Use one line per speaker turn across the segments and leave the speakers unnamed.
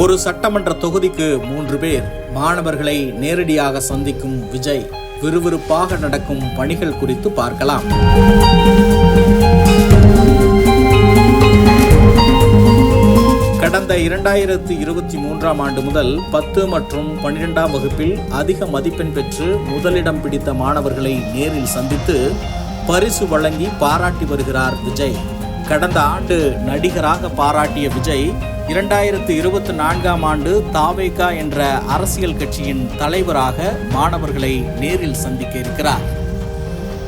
ஒரு சட்டமன்ற தொகுதிக்கு மூன்று பேர். மாணவர்களை நேரடியாக சந்திக்கும் விஜய் விறுவிறுப்பாக நடக்கும் பணிகள் குறித்து பார்க்கலாம். கடந்த இரண்டாயிரத்து இருபத்தி மூன்றாம் ஆண்டு முதல் பத்து மற்றும் பன்னிரெண்டாம் வகுப்பில் அதிக மதிப்பெண் பெற்று முதலிடம் பிடித்த மாணவர்களை நேரில் சந்தித்து பரிசு வழங்கி பாராட்டி வருகிறார் விஜய். கடந்த ஆண்டு நடிகராக பாராட்டிய விஜய் இரண்டாயிரத்து இருபத்தி நான்காம் ஆண்டு தாவேகா என்ற அரசியல் கட்சியின் தலைவராக மாணவர்களை நேரில் சந்திக்க இருக்கிறார்.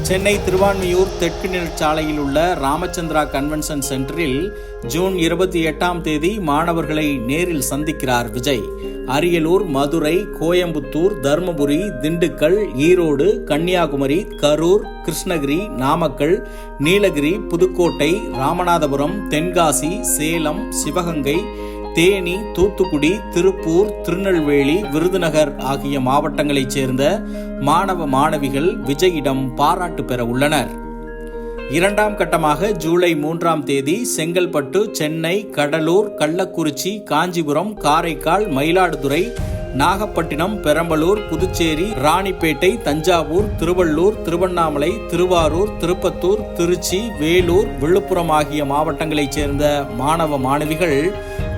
சென்னை திருவான்மியூர் தெற்கு நெற்சாலையில் உள்ள ராமச்சந்திரா கன்வென்ஷன் சென்டரில் ஜூன் இருபத்தி எட்டாம் தேதி மாணவர்களை நேரில் சந்திக்கிறார் விஜய். அரியலூர் மதுரை கோயம்புத்தூர் தருமபுரி திண்டுக்கல் ஈரோடு கன்னியாகுமரி கரூர் கிருஷ்ணகிரி நாமக்கல் நீலகிரி புதுக்கோட்டை ராமநாதபுரம் தென்காசி சேலம் சிவகங்கை தேனி தூத்துக்குடி திருப்பூர் திருநெல்வேலி விருதுநகர் ஆகிய மாவட்டங்களைச் சேர்ந்த மாணவ மாணவிகள் விஜயிடம் பாராட்டு பெற உள்ளனர். இரண்டாம் கட்டமாக ஜூலை மூன்றாம் தேதி செங்கல்பட்டு சென்னை கடலூர் கள்ளக்குறிச்சி காஞ்சிபுரம் காரைக்கால் மயிலாடுதுறை நாகப்பட்டினம் பெரம்பலூர் புதுச்சேரி ராணிப்பேட்டை தஞ்சாவூர் திருவள்ளூர் திருவண்ணாமலை திருவாரூர் திருப்பத்தூர் திருச்சி வேலூர் விழுப்புரம் ஆகிய மாவட்டங்களைச் சேர்ந்த மாணவ மாணவிகள்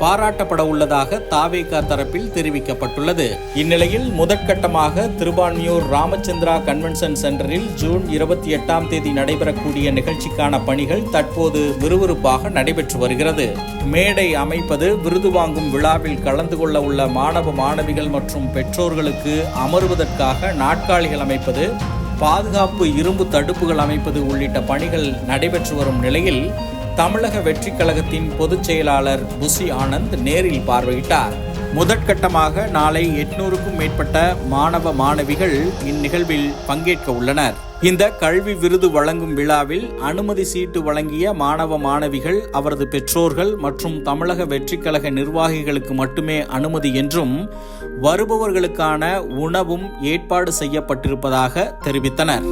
பாராட்டப்பட உள்ளதாக தாவேகா தரப்பில் தெரிவிக்கப்பட்டுள்ளது. இந்நிலையில் முதற்கட்டமாக திருவான்மியூர் ராமச்சந்திரா கன்வென்ஷன் சென்டரில் ஜூன் இருபத்தி எட்டாம் தேதி நடைபெறக்கூடிய நிகழ்ச்சிக்கான பணிகள் தற்போது விறுவிறுப்பாக நடைபெற்று வருகிறது. மேடை அமைப்பது விருது வாங்கும் விழாவில் கலந்து கொள்ள உள்ள மாணவ மாணவிகள் மற்றும் பெற்றோர்களுக்கு அமருவதற்காக நாட்காலிகள் அமைப்பது பாதுகாப்பு இரும்பு தடுப்புகள் அமைப்பது உள்ளிட்ட பணிகள் நடைபெற்று வரும் நிலையில் தமிழக வெற்றிக் கழகத்தின் பொதுச் செயலாளர் புசி ஆனந்த் நேரில் பார்வையிட்டார். முதற்கட்டமாக நாளை எட்நூறுக்கும் மேற்பட்ட மாணவ மாணவிகள் இந்நிகழ்வில் பங்கேற்க உள்ளனர். இந்த கல்வி விருது வழங்கும் விழாவில் அனுமதி சீட்டு வழங்கிய மாணவ மாணவிகள் அவரது பெற்றோர்கள் மற்றும் தமிழக வெற்றிக் கழக நிர்வாகிகளுக்கு மட்டுமே அனுமதி என்றும் வருபவர்களுக்கான உணவும் ஏற்பாடு செய்யப்பட்டிருப்பதாக தெரிவித்தனர்.